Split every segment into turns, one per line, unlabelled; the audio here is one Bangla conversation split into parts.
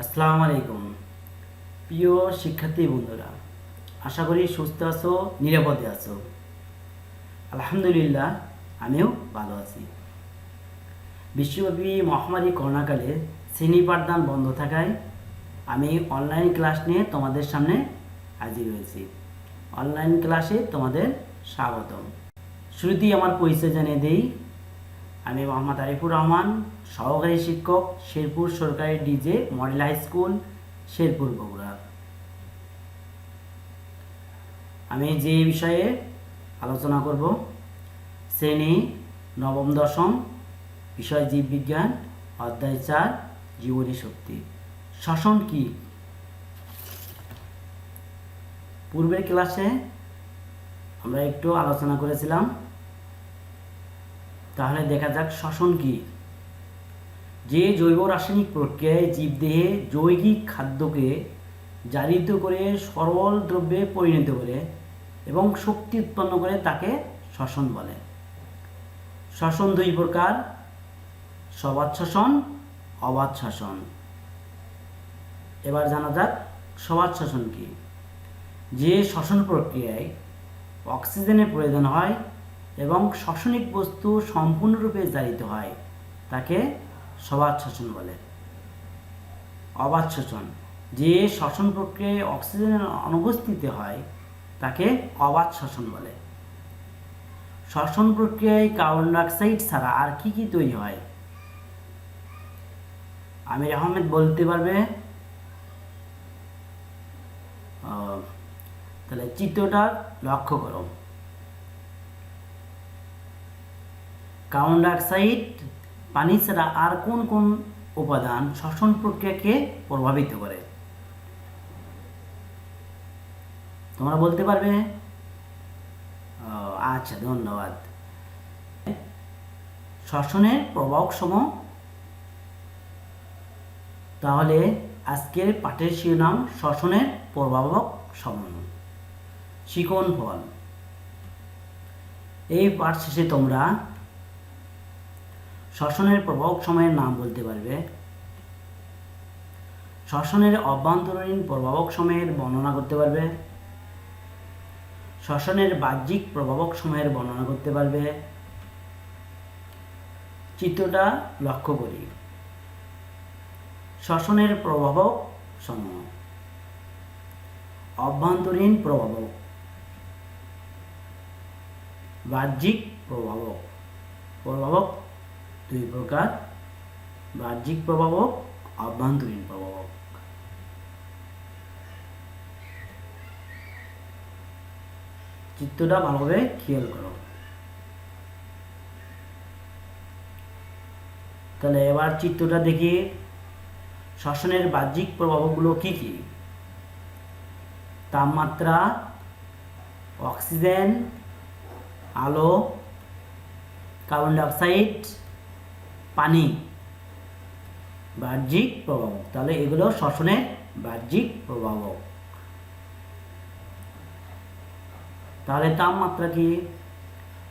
আসসালামু আলাইকুম প্রিয় শিক্ষার্থী বন্ধুরা, আশা করি সুস্থ আছো, নিরাপদে আছো। আলহামদুলিল্লাহ, আমিও ভালো আছি। বিশ্বব্যাপী মহামারী করোনাকালে শ্রেণি পাঠদান বন্ধ থাকায় আমি অনলাইন ক্লাস নিয়ে তোমাদের সামনে হাজির হয়েছি। অনলাইন ক্লাসে তোমাদের স্বাগতম। শুরুতেই আমার পরিচয় জানিয়ে দেই, আমি মোহাম্মদ আরিফুর রহমান সহকারী শিক্ষক, শেরপুর সরকারি DJ, model high school, Sherpur Bogura. আমি যে বিষয়ে আলোচনা করব, শ্রেণি, নবম, দশম, বিষয় জীববিজ্ঞান, অধ্যায় চার, জীবনী শক্তি। শ্বসন কি? পূর্বের ক্লাসে আমরা একটু আলোচনা করেছিলাম। তাহলে দেখা যাক শ্বসন কি। যে জৈব রাসায়নিক প্রক্রিয়ায় জীবদেহে জৈবিক খাদ্যকে জারিত করে সরল দ্রব্যে পরিণত করে এবং শক্তি উৎপন্ন করে তাকে শ্বসন বলে। শ্বসন দুই প্রকার সবাদ শ্বসন, অবাধ শ্বসন। এবার জানা যাক সবাদ শ্বসন কি। যে শ্বসন প্রক্রিয়ায় অক্সিজেনের প্রয়োজন হয় এবং শ্বসনিক বস্তু সম্পূর্ণরূপে জারিত হয়, তাকে সবাদ শ্বসন বলে। অবাধ শ্বসন যে শ্বসন প্রক্রিয়ায় অক্সিজেনের অনুপস্থিতি হয়, তাকে অবাধ শ্বসন বলে। শ্বসন প্রক্রিয়ায় কার্বন ডাইঅক্সাইড ছাড়া আর কি কি তৈরি হয়? আমির আহমেদ বলতে পারবে? তাহলে চিত্রটা লক্ষ্য করো। কার্বন ডাইঅক্সাইড পানি ছাড়া আর কোন কোন উপাদান শ্বসন প্রক্রিয়াকে প্রভাবিত করে? তোমরা বলতে পারবে? আচ্ছা ধন্যবাদ। শ্বসনের প্রভাব সম তাহলে আজকের পাঠের শিরোনাম শ্বসনের প্রভাবক সম শিকন ফল। এই পাঠ শেষে তোমরা শ্বসনের প্রভাবক সময়ের নাম বলতে পারবে। শ্বসনের অভ্যন্তরীণ প্রভাবক সময়ের বর্ণনা করতে পারবে। শ্বসনের বাহ্যিক প্রভাবক সময়ের বর্ণনা করতে পারবে। চিত্রটা লক্ষ্য করি। শ্বসনের প্রভাবক সমূহ। অভ্যন্তরীণ প্রভাবক। বাহ্যিক প্রভাবক। প্রভাবক দুই প্রকার বাহ্যিক প্রভাবক অভ্যন্তরীণ প্রভাবক। চিত্রটা ভালোভাবে খেয়াল করো। তাহলে এবার চিত্রটা দেখি, শ্বসনের বাহ্যিক প্রভাবগুলো কি কি? তাপমাত্রা, অক্সিজেন, আলো, কার্বন ডাইঅক্সাইড পানি। বাহ্যিক প্রভাবক তাহলে এগুলো শ্বসনের বাহ্যিক প্রভাবক তাহলে তাপমাত্রা কি?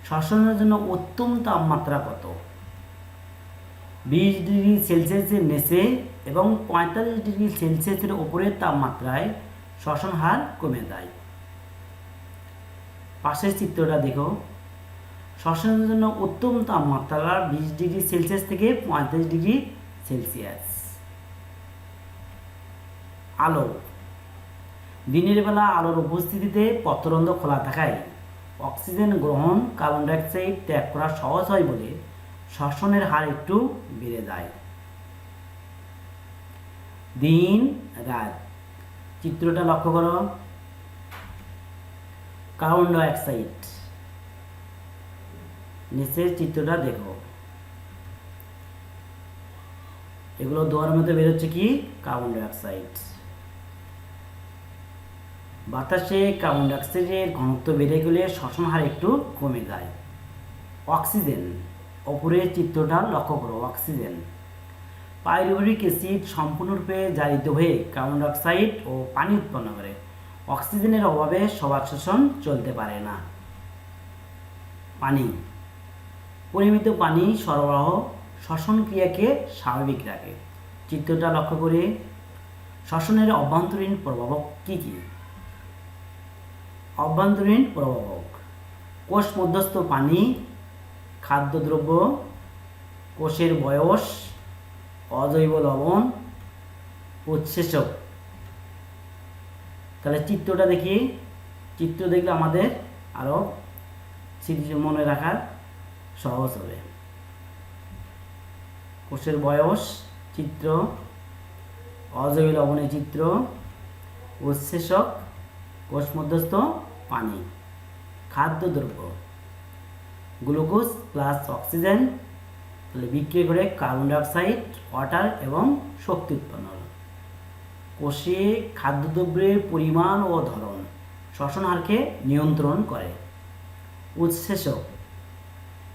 শ্বসনের জন্য উত্তম তাপমাত্রা কত? বিশ ডিগ্রি সেলসিয়াসের নিচে এবং পঁয়তাল্লিশ ডিগ্রি সেলসিয়াসের উপরের তাপমাত্রায় শ্বসন হার কমে যায়। পাশের চিত্রটা দেখো। শ্বসনের জন্য উত্তম তাপমাত্রা বিশ ডিগ্রি সেলসিয়াস থেকে পঁয়ত্রিশ ডিগ্রি সেলসিয়াস। আলো। দিনের বেলা আলোর উপস্থিতিতে পত্ররন্ধ্র খোলা থাকায় অক্সিজেন গ্রহণ কার্বন ডাইঅক্সাইড ত্যাগ করা সহজ হয় বলে শ্বসনের হার একটু বেড়ে যায়। দিন, রাত। চিত্রটা লক্ষ্য করো। Carbon dioxide. নিচের চিত্রটা দেখো। এগুলো দোয়ার মধ্যে বেরোচ্ছে কি? Carbon dioxide. বাতাসে কার্বন ডাইঅক্সাইডের ঘনত্ব বেড়ে গেলে শ্বসন হার একটু কমে যায়। অক্সিজেন। ওপরের চিত্রটা লক্ষ্য করো, অক্সিজেন। পাইরুভরিক অ্যাসিড সম্পূর্ণরূপে জারিত হয়ে কার্বন ডাইঅক্সাইড ও পানি উৎপন্ন করে। অক্সিজেনের অভাবে সবাদ শোষণ চলতে পারে না। পানি। পরিমিত পানি সরবরাহ শ্বসন ক্রিয়াকে স্বাভাবিক রাখে। চিত্রটা লক্ষ্য করে শ্বসনের অভ্যন্তরীণ প্রভাবক কি কি? অভ্যন্তরীণ প্রভাবক কোষ মধ্যস্থ পানি, খাদ্যদ্রব্য, কোষের বয়স, অজৈব লবণ, উৎসেচক। তাহলে চিত্রটা দেখি, চিত্র দেখলে আমাদের আরও স্মৃতি মনে রাখার সহজ হবে। কোষের বয়স, চিত্র, অজৈব লবণের চিত্র, উৎসেচক, কোষ মধ্যস্থ, পানি খাদ্যদ্রব্য গ্লুকোজ প্লাস অক্সিজেন, তাহলে বিক্রিয়া করে কার্বন ডাইঅক্সাইড, ওয়াটার এবং শক্তি উৎপন্ন কোষে খাদ্যদ্রব্যের পরিমাণ ও ধরন, শ্বসন হারকে নিয়ন্ত্রণ করে। উৎসেচক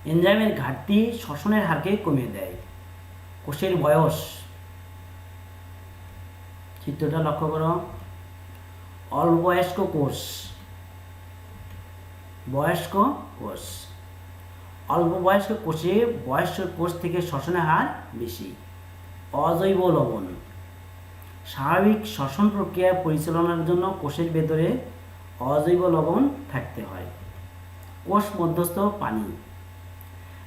এনজাইমের ঘাটতি শ্বসনের হারকে কমিয়ে দেয়। কোষের বয়স। চিত্রটা লক্ষ্য করো। অল্পবয়স্ক কোষ। বয়স্ক কোষ। অল্প বয়স্ক কোষে বয়স্ক কোষ থেকে শ্বসনের হার বেশি। অজৈব লবণ। স্বাভাবিক শ্বসন প্রক্রিয়া পরিচালনার জন্য কোষের ভেতরে অজৈব লবণ থাকতে হয়। কোষ মধ্যস্থ পানি।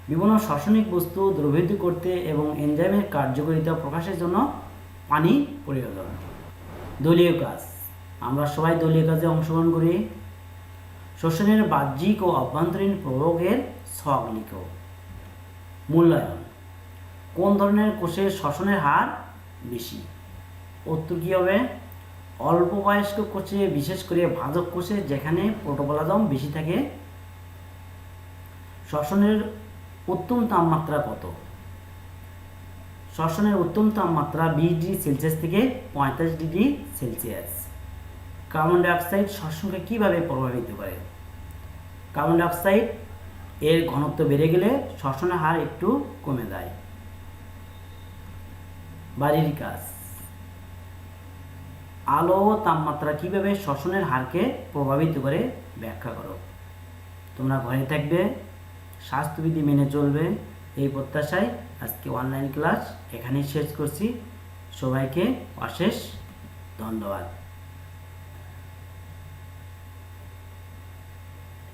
বিভিন্ন শ্বসনিক বস্তু দ্রবীভূত করতে এবং এনজাইমের কার্যকারিতা প্রকাশের জন্য পানি প্রয়োজন। দলীয় কাজ। আমরা সবাই দলীয় কাজে অংশগ্রহণ করি। শ্বসনের বাহ্যিক ও অভ্যন্তরীণ প্রয়োগের ছক লিখো। মূল্যায়ন। কোন ধরনের কোষের শ্বসনের হার বেশি? উত্তর কী হবে? অল্প বয়স্ক কোষে, বিশেষ করে ভাজক কোষে যেখানে প্রোটোপ্লাজম বেশি থাকে শ্বসনের উত্তম তাপমাত্রা কত? শ্বসনের উত্তম তাপমাত্রা বিশ ডিগ্রি সেলসিয়াস থেকে পঁয়তাল্লিশ ডিগ্রি সেলসিয়াস। কার্বন ডাইঅক্সাইড শ্বসনকে কীভাবে প্রভাবিত করে? কার্বন ডাইঅক্সাইড এর ঘনত্ব বেড়ে গেলে শ্বসনের হার একটু কমে যায়। বাড়ির কাজ। আলো ও তাপমাত্রা কীভাবে শ্বসনের হারকে প্রভাবিত করে ব্যাখ্যা করো। তোমরা ঘরে থাকবে স্বাস্থ্যবিধি মেনে চলবে এই প্রত্যাশায় আজকে অনলাইন ক্লাস এখানেই শেষ করছি। সবাইকে অশেষ ধন্যবাদ।